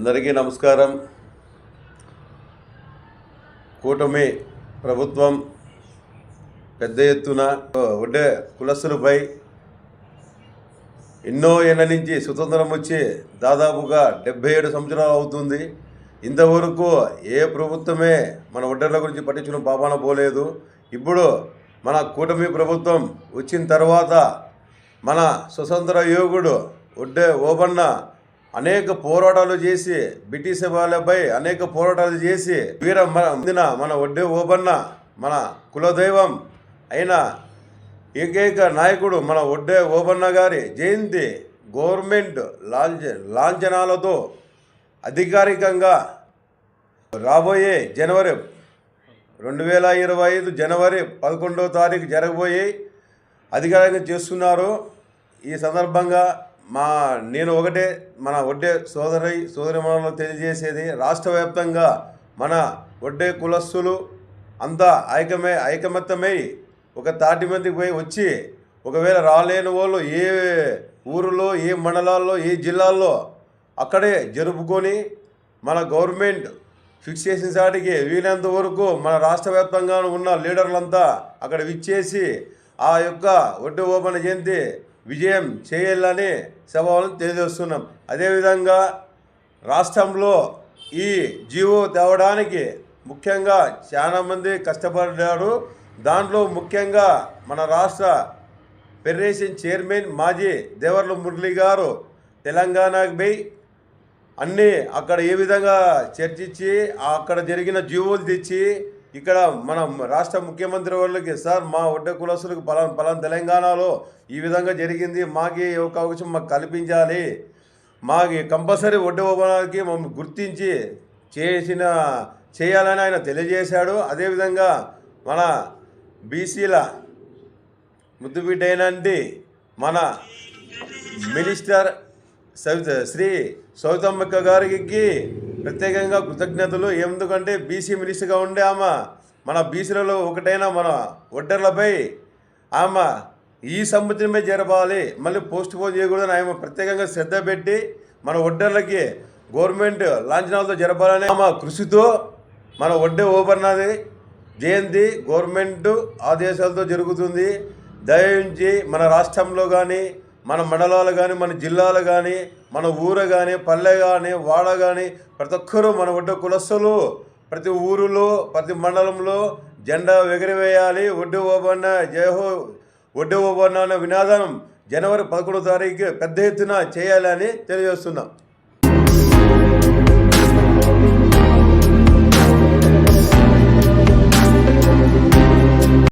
అందరికీ నమస్కారం. కూటమి ప్రభుత్వం పెద్ద ఎత్తున వడ్డే కులస్తులపై ఎన్నో ఏళ్ళ నుంచి స్వతంత్రం వచ్చి దాదాపుగా డెబ్బై ఏడు సంవత్సరాలు అవుతుంది. ఇంతవరకు ఏ ప్రభుత్వమే మన ఒడ్డర్ల గురించి పట్టించుకున్న పాపాన పోలేదు. ఇప్పుడు మన కూటమి ప్రభుత్వం వచ్చిన తర్వాత మన స్వతంత్ర యోగుడు ఒడ్డే ఓబన్న అనేక పోరాటాలు చేసి బ్రిటిష్ వాళ్ళపై అనేక పోరాటాలు చేసి వీర మన మన ఒడ్డే ఓబన్న మన కులదైవం అయిన ఏకైక నాయకుడు మన ఒడ్డే ఓబన్న గారి జయంతి గవర్నమెంట్ లాంఛ లాంఛనాలతో అధికారికంగా రాబోయే జనవరి రెండు వేల ఇరవై ఐదు జనవరి పదకొండవ తారీఖు జరగబోయే అధికారికంగా చేస్తున్నారు. ఈ సందర్భంగా మా నేను ఒకటే మన ఒడ్డే సోదరి సోదరిమణులు తెలియజేసేది రాష్ట్ర వ్యాప్తంగా మన ఒడ్డే కులస్సులు అంతా ఐకమే ఐకమత్యమై ఒక తాటి మందికి పోయి వచ్చి ఒకవేళ రాలేని వాళ్ళు ఏ ఊరిలో ఏ మండలాల్లో ఏ జిల్లాల్లో అక్కడే జరుపుకొని మన గవర్నమెంట్ ఫిక్స్ చేసిన సాటికి వీలైనంత వరకు మన రాష్ట్ర వ్యాప్తంగా ఉన్న లీడర్లంతా అక్కడ విచ్చేసి ఆ యొక్క ఒడ్డు ఓపెన్ జయంతి విజయం చేయాలని సభలను తెలియజేస్తున్నాం. అదేవిధంగా రాష్ట్రంలో ఈ జీవో తేవడానికి ముఖ్యంగా చాలామంది కష్టపడ్డారు. దాంట్లో ముఖ్యంగా మన రాష్ట్ర ఫెడరేషన్ చైర్మన్ మాజీ దేవర్ల మురళి గారు తెలంగాణకు పోయి అన్నీ అక్కడ ఏ విధంగా చర్చించి అక్కడ జరిగిన జీవోలు తెచ్చి ఇక్కడ మన రాష్ట్ర ముఖ్యమంత్రి వాళ్ళకి సార్ మా ఒడ్డ కులస్తులకు పలాన్ పలాన్ తెలంగాణలో ఈ విధంగా జరిగింది. మాకు ఒక అవకాశం మాకు కల్పించాలి. మాకి కంపల్సరీ వడ్డ ఉపనానికి మమ్మల్ని గుర్తించి చేసిన చేయాలని ఆయన తెలియజేశాడు. అదేవిధంగా మన బీసీల ముద్దుబిడ్డ మన మినిస్టర్ సవిత శ్రీ సౌతమ్మక్క గారికి ప్రత్యేకంగా కృతజ్ఞతలు. ఎందుకంటే బీసీ మినిస్టర్గా ఉండే ఆమె మన బీసీలలో ఒకటైన మన ఒడ్డర్లపై ఆమె ఈ సంవత్సరమే జరపాలి. మళ్ళీ పోస్ట్ పోన్ చేయకూడదని ఆమె ప్రత్యేకంగా శ్రద్ధ పెట్టి మన ఒడ్డర్లకి గవర్నమెంట్ లాంఛనాలతో జరపాలని ఆమె కృషితో మన ఒడ్డే ఓపెన్నది జయంతి గవర్నమెంట్ ఆదేశాలతో జరుగుతుంది. దయించి మన రాష్ట్రంలో కానీ మన మండలాలు కానీ మన జిల్లాలు కానీ మన ఊరు కానీ పల్లె కానీ వాడ కానీ ప్రతి ఒక్కరూ మన ఒడ్డు కులస్తులు. ప్రతి ఊరులో ప్రతి మండలంలో జెండా ఎగిరివేయాలి. ఒడ్డు ఓబన్న జయహో ఒడ్డు ఓబన్న అనే వినాదం జనవరి పదకొండో తారీఖు పెద్ద ఎత్తున చేయాలని తెలియజేస్తున్నాం.